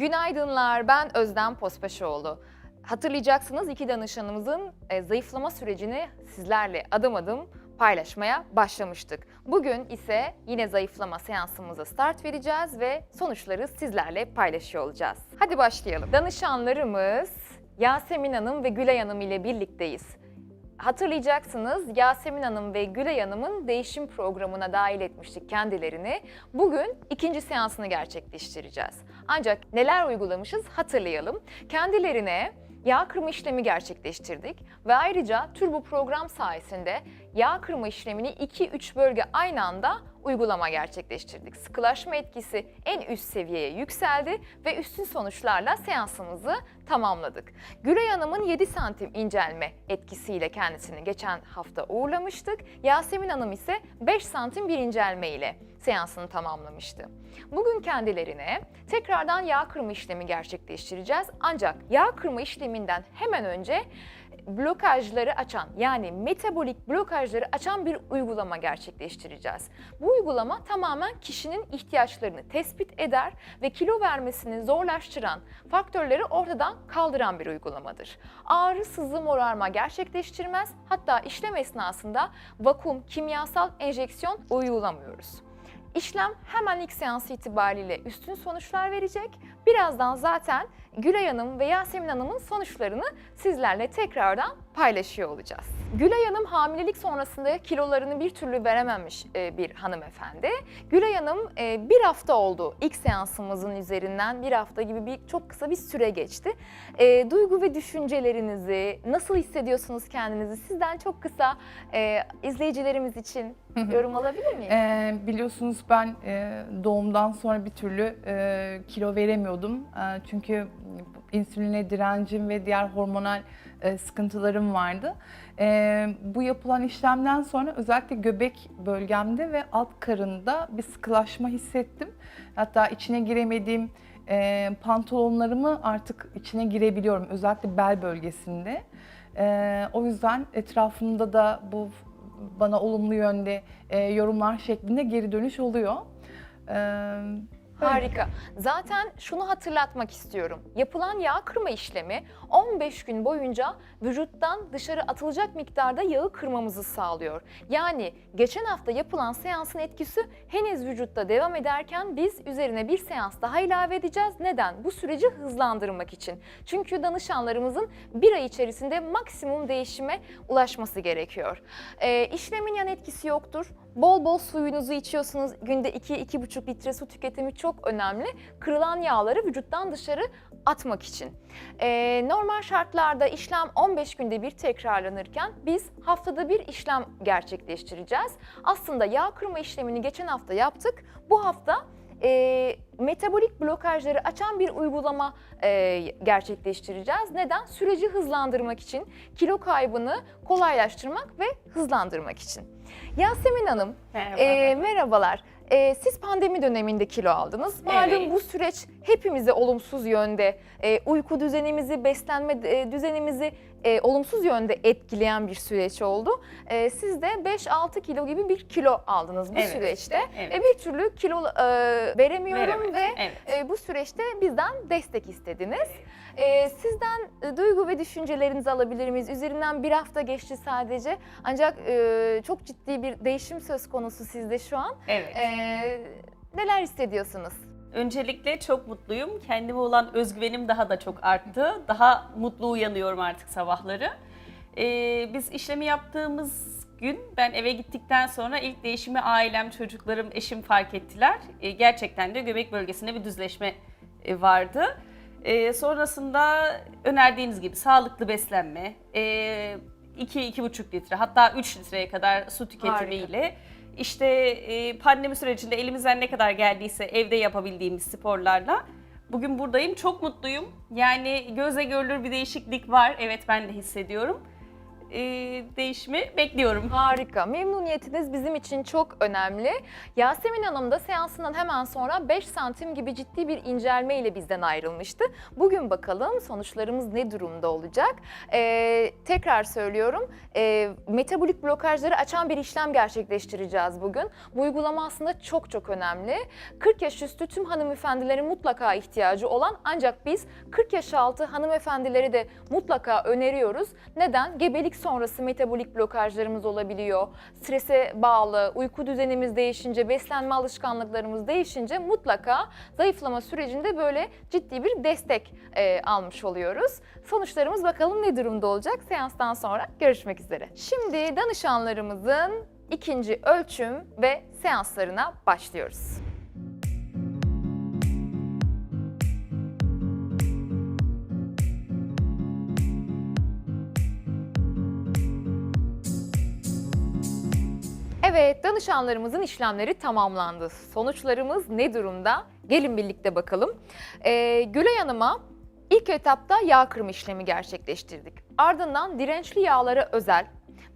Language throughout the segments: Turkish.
Günaydınlar, ben Özlem Pospaşoğlu. Hatırlayacaksınız iki danışanımızın e, zayıflama sürecini sizlerle adım adım paylaşmaya başlamıştık. Bugün ise yine zayıflama seansımıza start vereceğiz ve sonuçları sizlerle paylaşıyor olacağız. Hadi başlayalım. Danışanlarımız Yasemin Hanım ve Gülay Hanım ile birlikteyiz. Hatırlayacaksınız Yasemin Hanım ve Gülay Hanım'ın değişim programına dahil etmiştik kendilerini. Bugün ikinci seansını gerçekleştireceğiz. Ancak neler uygulamışız hatırlayalım. Kendilerine yağ kırma işlemi gerçekleştirdik ve ayrıca turbo program sayesinde yağ kırma işlemini 2-3 bölge aynı anda uygulama gerçekleştirdik. Sıkılaşma etkisi en üst seviyeye yükseldi ve üstün sonuçlarla seansımızı tamamladık. Gülay Hanım'ın 7 santim incelme etkisiyle kendisini geçen hafta uğurlamıştık. Yasemin Hanım ise 5 santim bir incelme ile seansını tamamlamıştı. Bugün kendilerine tekrardan yağ kırma işlemi gerçekleştireceğiz. Ancak yağ kırma işleminden hemen önce blokajları açan yani metabolik blokajları açan bir uygulama gerçekleştireceğiz. Bu uygulama tamamen kişinin ihtiyaçlarını tespit eder ve kilo vermesini zorlaştıran faktörleri ortadan kaldıran bir uygulamadır. Ağrı, sızı, morarma gerçekleştirmez. Hatta işlem esnasında vakum, kimyasal enjeksiyon uygulamıyoruz. İşlem hemen ilk seans itibariyle üstün sonuçlar verecek. Birazdan zaten Gülay Hanım ve Yasemin Hanım'ın sonuçlarını sizlerle tekrardan paylaşıyor olacağız. Gülay Hanım hamilelik sonrasında kilolarını bir türlü verememiş e, bir hanımefendi. Gülay Hanım e, bir hafta oldu ilk seansımızın üzerinden bir hafta gibi bir çok kısa bir süre geçti. E, Duygu ve düşüncelerinizi, nasıl hissediyorsunuz kendinizi sizden çok kısa e, izleyicilerimiz için yorum alabilir miyim? Ee, biliyorsunuz ben e, doğumdan sonra bir türlü e, kilo veremiyordum. E, çünkü insüline direncim ve diğer hormonal e, sıkıntılarım vardı. E, bu yapılan işlemden sonra özellikle göbek bölgemde ve alt karında bir sıkılaşma hissettim. Hatta içine giremediğim e, pantolonlarımı artık içine girebiliyorum. Özellikle bel bölgesinde. O yüzden etrafımda da bu bana olumlu yönde yorumlar şeklinde geri dönüş oluyor. E, Harika. Zaten şunu hatırlatmak istiyorum. Yapılan yağ kırma işlemi 15 gün boyunca vücuttan dışarı atılacak miktarda yağı kırmamızı sağlıyor. Yani geçen hafta yapılan seansın etkisi henüz vücutta devam ederken biz üzerine bir seans daha ilave edeceğiz. Neden? Bu süreci hızlandırmak için. Çünkü danışanlarımızın bir ay içerisinde maksimum değişime ulaşması gerekiyor. Ee, işlemin yan etkisi yoktur. Bol bol suyunuzu içiyorsunuz. Günde 2-2,5 litre su tüketimi çok önemli. Kırılan yağları vücuttan dışarı atmak için. Ee, normal şartlarda işlem 15 günde bir tekrarlanırken biz haftada bir işlem gerçekleştireceğiz. Aslında yağ kırma işlemini geçen hafta yaptık. Bu hafta e, metabolik blokajları açan bir uygulama e, gerçekleştireceğiz. Neden? Süreci hızlandırmak için, kilo kaybını kolaylaştırmak ve hızlandırmak için. Yasemin Hanım, Merhaba. e, merhabalar. E, siz pandemi döneminde kilo aldınız. Malum Evet. bu süreç hepimizi olumsuz yönde, e, uyku düzenimizi, beslenme e, düzenimizi e, olumsuz yönde etkileyen bir süreç oldu. E, siz de 5-6 kilo gibi bir kilo aldınız bu Evet, süreçte. evet. E, bir türlü kilo e, veremiyorum Veremedim, ve evet. E, bu süreçte bizden destek istediniz. E, sizden e, duygu ve düşüncelerinizi alabilir miyiz? Üzerinden bir hafta geçti sadece. Ancak e, çok ciddi bir değişim söz konusu sizde şu an. Evet. E, neler hissediyorsunuz? Öncelikle çok mutluyum. Kendime olan özgüvenim daha da çok arttı. Daha mutlu uyanıyorum artık sabahları. Ee, biz işlemi yaptığımız gün ben eve gittikten sonra ilk değişimi ailem, çocuklarım, eşim fark ettiler. Ee, gerçekten de göbek bölgesinde bir düzleşme e, vardı. Ee, sonrasında önerdiğiniz gibi sağlıklı beslenme, 2-2,5 litre hatta 3 litreye kadar su tüketimiyle işte e, pandemi sürecinde elimizden ne kadar geldiyse evde yapabildiğimiz sporlarla bugün buradayım. Çok mutluyum. Yani göze görülür bir değişiklik var. Evet ben de hissediyorum. E, değişimi bekliyorum. Harika. Memnuniyetiniz bizim için çok önemli. Yasemin Hanım da seansından hemen sonra 5 santim gibi ciddi bir incelme ile bizden ayrılmıştı. Bugün bakalım sonuçlarımız ne durumda olacak? Ee, tekrar söylüyorum. e, metabolik blokajları açan bir işlem gerçekleştireceğiz bugün. Bu uygulama aslında çok çok önemli. 40 yaş üstü tüm hanımefendilerin mutlaka ihtiyacı olan ancak biz 40 yaş altı hanımefendileri de mutlaka öneriyoruz. Neden? Gebelik sonrası metabolik blokajlarımız olabiliyor. Strese bağlı, uyku düzenimiz değişince, beslenme alışkanlıklarımız değişince mutlaka zayıflama sürecinde böyle ciddi bir destek e, almış oluyoruz. Sonuçlarımız bakalım ne durumda olacak? Seanstan sonra görüşmek üzere. Şimdi danışanlarımızın ikinci ölçüm ve seanslarına başlıyoruz. Evet, danışanlarımızın işlemleri tamamlandı. Sonuçlarımız ne durumda? Gelin birlikte bakalım. Ee, Gülay Hanım'a ilk etapta yağ kırma işlemi gerçekleştirdik. Ardından dirençli yağlara özel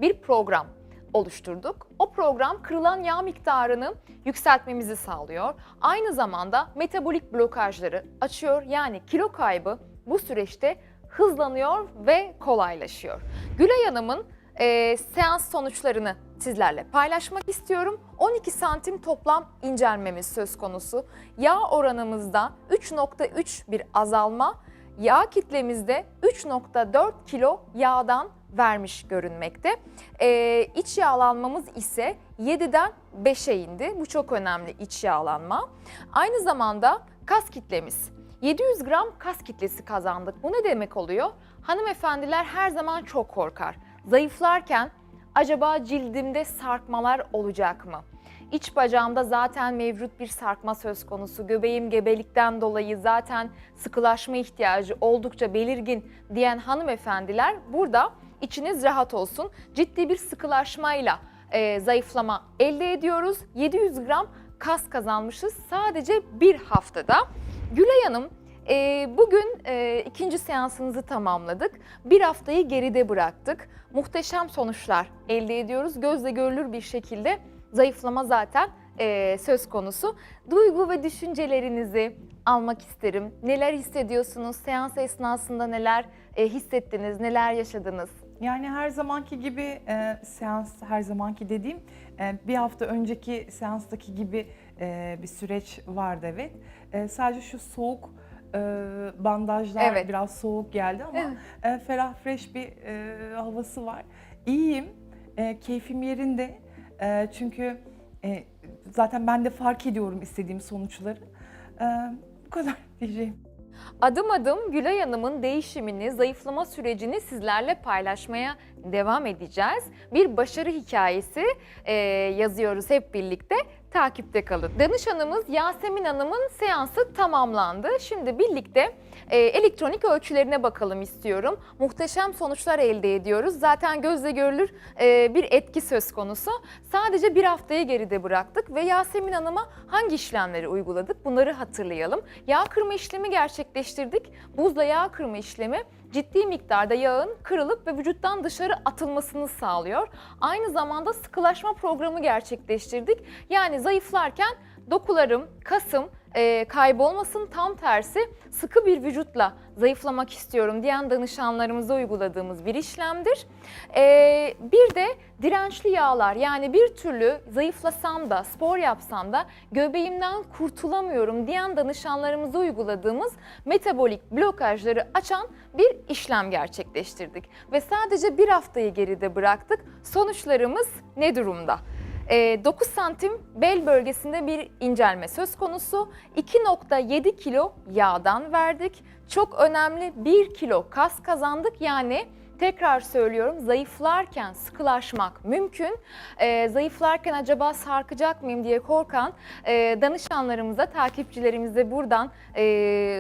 bir program oluşturduk. O program kırılan yağ miktarını yükseltmemizi sağlıyor. Aynı zamanda metabolik blokajları açıyor. Yani kilo kaybı bu süreçte hızlanıyor ve kolaylaşıyor. Gülay Hanım'ın e, seans sonuçlarını sizlerle paylaşmak istiyorum. 12 santim toplam incelmemiz söz konusu. Yağ oranımızda 3.3 bir azalma, yağ kitlemizde 3.4 kilo yağdan vermiş görünmekte. Ee, iç yağlanmamız ise 7'den 5'e indi. Bu çok önemli iç yağlanma. Aynı zamanda kas kitlemiz 700 gram kas kitlesi kazandık. Bu ne demek oluyor? Hanımefendiler her zaman çok korkar. Zayıflarken acaba cildimde sarkmalar olacak mı? İç bacağımda zaten mevcut bir sarkma söz konusu. Göbeğim gebelikten dolayı zaten sıkılaşma ihtiyacı oldukça belirgin diyen hanımefendiler burada içiniz rahat olsun. Ciddi bir sıkılaşmayla e, zayıflama elde ediyoruz. 700 gram kas kazanmışız sadece bir haftada. Gülay Hanım e, bugün e, ikinci seansınızı tamamladık. Bir haftayı geride bıraktık. Muhteşem sonuçlar elde ediyoruz. Gözle görülür bir şekilde zayıflama zaten e, söz konusu. Duygu ve düşüncelerinizi almak isterim. Neler hissediyorsunuz? Seans esnasında neler e, hissettiniz? Neler yaşadınız? Yani her zamanki gibi e, seans, her zamanki dediğim e, bir hafta önceki seanstaki gibi e, bir süreç vardı evet. E, sadece şu soğuk e, bandajlar Evet. biraz soğuk geldi ama Evet. e, ferah fresh bir e, havası var. İyiyim, e, keyfim yerinde E, çünkü e, zaten ben de fark ediyorum istediğim sonuçları. E, bu kadar diyeceğim. Adım adım Gülay Hanım'ın değişimini, zayıflama sürecini sizlerle paylaşmaya devam edeceğiz. Bir başarı hikayesi e, yazıyoruz hep birlikte. Takipte kalın. Danışanımız Yasemin Hanım'ın seansı tamamlandı. Şimdi birlikte e, elektronik ölçülerine bakalım istiyorum. Muhteşem sonuçlar elde ediyoruz. Zaten gözle görülür e, bir etki söz konusu. Sadece bir haftayı geride bıraktık ve Yasemin Hanım'a hangi işlemleri uyguladık bunları hatırlayalım. Yağ kırma işlemi gerçekleştirdik. Buzla yağ kırma işlemi ciddi miktarda yağın kırılıp ve vücuttan dışarı atılmasını sağlıyor. Aynı zamanda sıkılaşma programı gerçekleştirdik. Yani zayıflarken dokularım, kasım e, kaybolmasın tam tersi sıkı bir vücutla zayıflamak istiyorum diyen danışanlarımıza uyguladığımız bir işlemdir. E, bir de dirençli yağlar yani bir türlü zayıflasam da spor yapsam da göbeğimden kurtulamıyorum diyen danışanlarımıza uyguladığımız metabolik blokajları açan bir işlem gerçekleştirdik. Ve sadece bir haftayı geride bıraktık. Sonuçlarımız ne durumda? Ee, 9 santim bel bölgesinde bir incelme söz konusu. 2.7 kilo yağdan verdik. Çok önemli 1 kilo kas kazandık. Yani tekrar söylüyorum zayıflarken sıkılaşmak mümkün. Ee, zayıflarken acaba sarkacak mıyım diye korkan e, danışanlarımıza, takipçilerimize buradan e,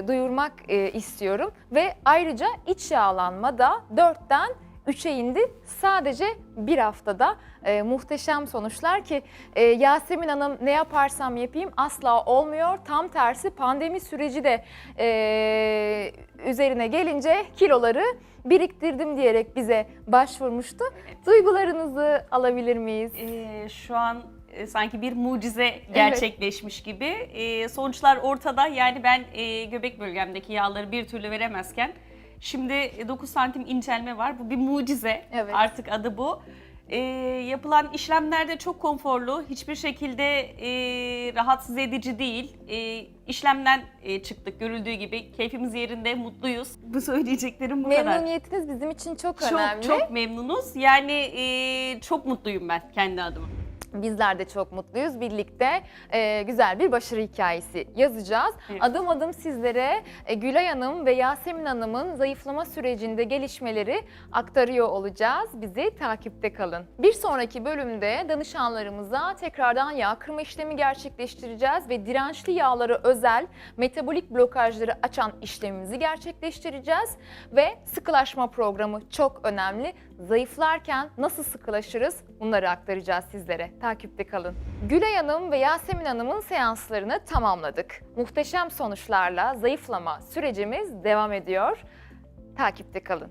duyurmak e, istiyorum. Ve ayrıca iç yağlanma da 4'ten 3'e indi. Sadece bir haftada e, muhteşem sonuçlar ki e, Yasemin Hanım ne yaparsam yapayım asla olmuyor. Tam tersi pandemi süreci de e, üzerine gelince kiloları biriktirdim diyerek bize başvurmuştu. Duygularınızı alabilir miyiz? Ee, şu an e, sanki bir mucize gerçekleşmiş gibi. Ee, sonuçlar ortada. Yani ben e, göbek bölgemdeki yağları bir türlü veremezken şimdi 9 santim incelme var. Bu bir mucize. Evet. Artık adı bu. Ee, yapılan işlemler de çok konforlu. Hiçbir şekilde e, rahatsız edici değil. E, işlemden e, çıktık görüldüğü gibi. Keyfimiz yerinde, mutluyuz. Bu söyleyeceklerim bu kadar. Memnuniyetiniz bizim için çok, Çok önemli. çok memnunuz. Yani e, çok mutluyum ben kendi adıma. Bizler de çok mutluyuz. Birlikte e, güzel bir başarı hikayesi yazacağız. Evet. Adım adım sizlere e, Gülay Hanım ve Yasemin Hanım'ın zayıflama sürecinde gelişmeleri aktarıyor olacağız. Bizi takipte kalın. Bir sonraki bölümde danışanlarımıza tekrardan yağ kırma işlemi gerçekleştireceğiz ve dirençli yağlara özel metabolik blokajları açan işlemimizi gerçekleştireceğiz ve sıkılaşma programı çok önemli. Zayıflarken nasıl sıkılaşırız bunları aktaracağız sizlere. Takipte kalın. Gülay Hanım ve Yasemin Hanım'ın seanslarını tamamladık. Muhteşem sonuçlarla zayıflama sürecimiz devam ediyor. Takipte kalın.